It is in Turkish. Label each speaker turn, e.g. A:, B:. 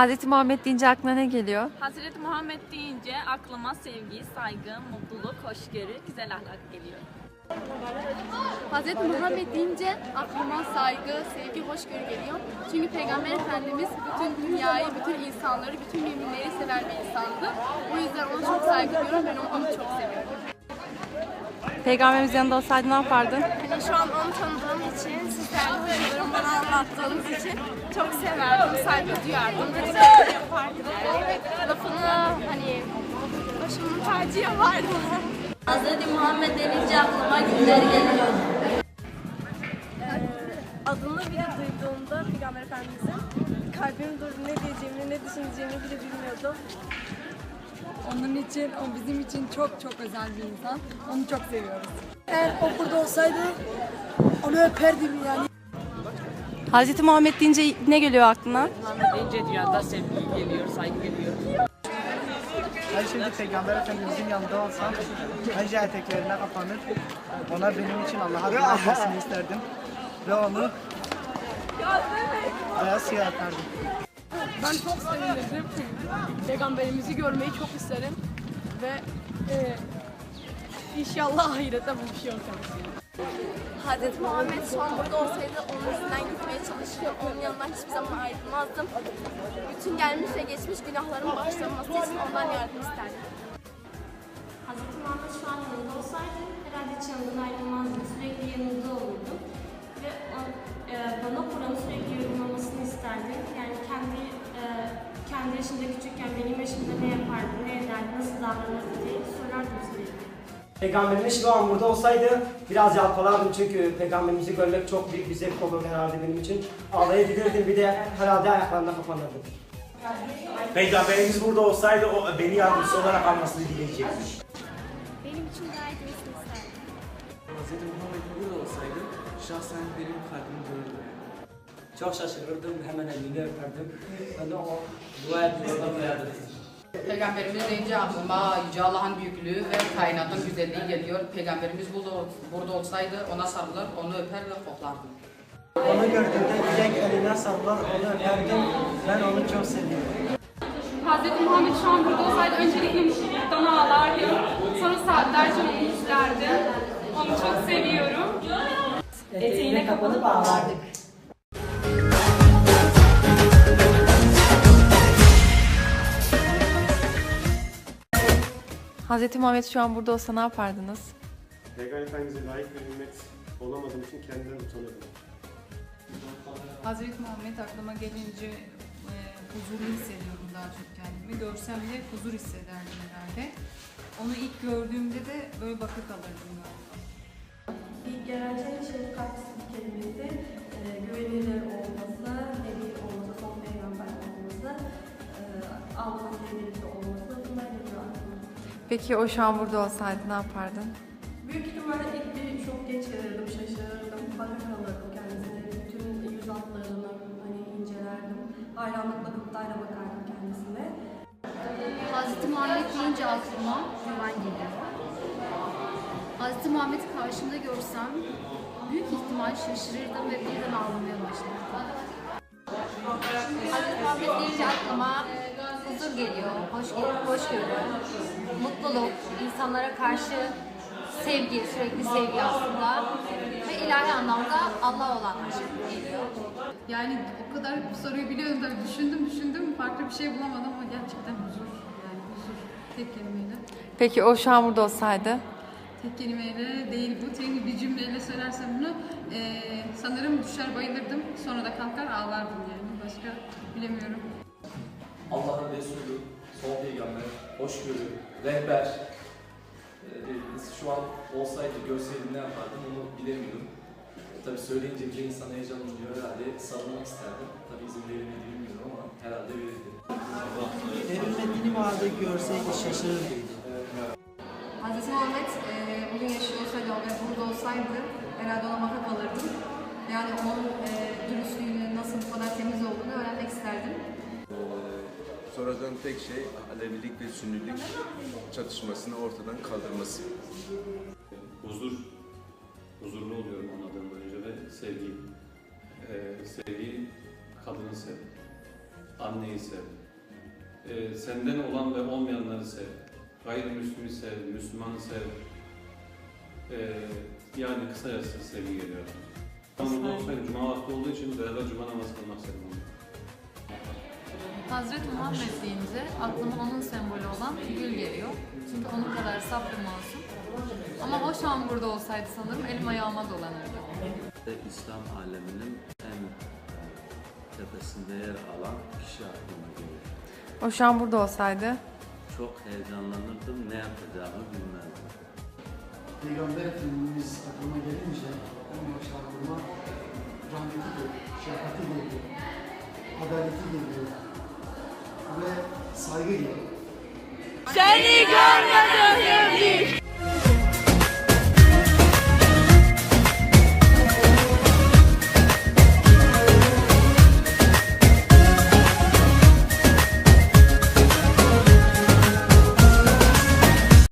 A: Hazreti Muhammed deyince aklına ne geliyor?
B: Hazreti Muhammed deyince aklıma sevgi, saygı, mutluluk, hoşgörü, güzel ahlak geliyor.
C: Hazreti Muhammed deyince aklıma saygı, sevgi, hoşgörü geliyor. Çünkü Peygamber Efendimiz bütün dünyayı, bütün insanları, bütün müminleri seven bir insandı. O yüzden ona çok saygı duyuyorum. Ben onu çok seviyorum.
A: Peygamberimiz yanında olsaydı ne yapardın?
C: Hani şu an onu tanıdığım için, siz değerli hocalarım bana anlattığınız için çok severdim, saygı duyardım. Dediklerini yapardım. Lafını hani başımın tacı yapardım.
D: Hazreti Muhammed denince aklıma günler geliyor.
E: adını bile duyduğumda Peygamber Efendimiz'in kalbim durdu ne diyeceğimi ne düşüneceğimi bile bilmiyordum.
F: Onun için, o bizim için çok çok özel bir insan. Onu çok seviyoruz.
G: Eğer o burada olsaydı onu öperdim yani.
A: Hazreti Muhammed deyince ne geliyor aklına?
H: deyince dünyada sevgi geliyor, saygı geliyor.
I: Şimdi Peygamber Efendimizin yanında olsam önce eteklerine kapanır. Ona benim için Allah'a dua etmesini isterdim. Ve onu beyaz siyah yapardım.
E: Ben çok sevinirdim. Peygamberimizi görmeyi çok isterim. Ve e, inşallah ahirette buluşuyor kendisiyle.
C: Hazreti Muhammed şu an burada olsaydı onun izinden gitmeye çalışıyor. Onun yanından hiçbir zaman ayrılmazdım. Bütün gelmiş ve geçmiş günahların bağışlanması için ondan yardım isterdim.
D: Hazreti Muhammed şu an yanında olsaydı herhalde hiç yanından ayrılmazdım.
J: Peygamberimiz şu an burada olsaydı biraz yalpalardım çünkü peygamberimizi görmek çok büyük bir zevk olurdu herhalde benim için. Ağlayabilirdim bir de herhalde ayaklarına kapanırdım.
K: Peygamberimiz burada olsaydı o beni yardımcısı olarak almasını dileyecektim.
C: Benim için gayet iyisini isterdim.
H: Hazreti Muhammed burada olsaydı şahsen benim kalbim dururdu.
J: Çok şaşırırdım, hemen elini öperdim. Ben de o dua etmesinden yardım
F: Peygamberimiz deyince aklıma Yüce Allah'ın büyüklüğü ve kainatın güzelliği geliyor. Peygamberimiz burada, burada olsaydı ona sarılır, onu öper ve koklardım.
I: Onu gördüğümde direkt eline sarılır, onu öperdim. Ben onu çok seviyorum.
B: Hazreti Muhammed şu an burada olsaydı öncelikle mutluluktan ağlardım. Sonra saatlerce onu izlerdim. Onu çok seviyorum. Eteğine kapanıp ağlardık.
A: Hazreti Muhammed şu an burada olsa ne yapardınız?
K: Peygamber Efendimiz'e layık bir ümmet olamadığım için kendimden utanırdım.
F: Hazreti Muhammed aklıma gelince e, huzurlu hissediyorum daha çok kendimi. Görsem bile huzur hissederdim herhalde. Onu ilk gördüğümde de böyle bakı kalırdım galiba.
E: İlk gelen şey şefkat kelimesi, e, güvenilir olması, evi olması, son peygamber olması, e, Allah'ın olması.
A: Peki o şu an burada olsaydı ne yapardın?
E: Büyük ihtimalle ilk bir şok geçirirdim, şaşırırdım, baka kalırdım kendisine. Bütün yüz hatlarını hani incelerdim. Hayranlıkla gıptayla bakardım kendisine.
C: Hazreti Muhammed deyince aklıma güven geliyor. Hazreti Muhammed'i karşımda görsem büyük ihtimal şaşırırdım ve birden ağlamaya başlardım.
D: Hazreti Muhammed deyince aklıma huzur geliyor, hoş hoşgörü, mutluluk, insanlara karşı sevgi, sürekli sevgi aslında ve ilahi anlamda Allah olan aşk geliyor.
F: Yani o kadar soruyu biliyorum tabii düşündüm düşündüm farklı bir şey bulamadım ama gerçekten huzur. Yani huzur tek kelimeyle.
A: Peki o şu an burada olsaydı?
F: Tek kelimeyle değil bu. Tek bir cümleyle söylersem bunu eee, sanırım düşer bayılırdım. Sonra da kalkar ağlardım yani. Başka bilemiyorum.
H: Allah'ın Resulü, hoşgörü, rehber. Ee, şu an olsaydı, görseydim ne yapardım onu bilemiyorum. Tabii söyleyince bile insan heyecanlanıyor herhalde. Sarılmak isterdim. Tabii izin verir miydi bilmiyorum ama herhalde verirdi.
I: E, ümmetini bu halde görseydi şaşırırdı.
C: Hazreti Muhammed e, bugün yaşıyor olsaydı ve burada olsaydı
L: herhalde ona bakıp alırdım. Yani onun e, dürüstlüğünü, nasıl bu kadar temiz olduğunu öğrenmek isterdim.
M: Sonradan tek şey Alevilik ve Sünnilik çatışmasını ortadan kaldırması.
N: huzur, huzurlu oluyorum anladığım boyunca ve sevgi. Ee, sevgi, kadını sev, anneyi sev, Ee, senden olan ve olmayanları sev, gayrimüslimi sev, Müslümanı sev. Ee, yani kısacası sevgi geliyor. İstanbul'da olsaydı Cuma vakti olduğu için beraber Cuma namazı kılmak istedim.
L: Hazreti Muhammed deyince aklıma onun sembolü olan gül geliyor. Çünkü onun kadar saf ve masum. Ama o şu an burada olsaydı sanırım elim ayağıma dolanırdı.
O: İslam aleminin en tepesinde yer alan kişi aklıma gelir.
A: O şu an burada olsaydı.
O: Çok heyecanlanırdım, ne yapacağımı bilmezdim.
I: Peygamber Efendimiz aklıma gelince en başta aklıma rahmeti geliyor, şefkati geliyor, adaleti geliyor ve saygı geliyor.
C: Seni görmeden öldük.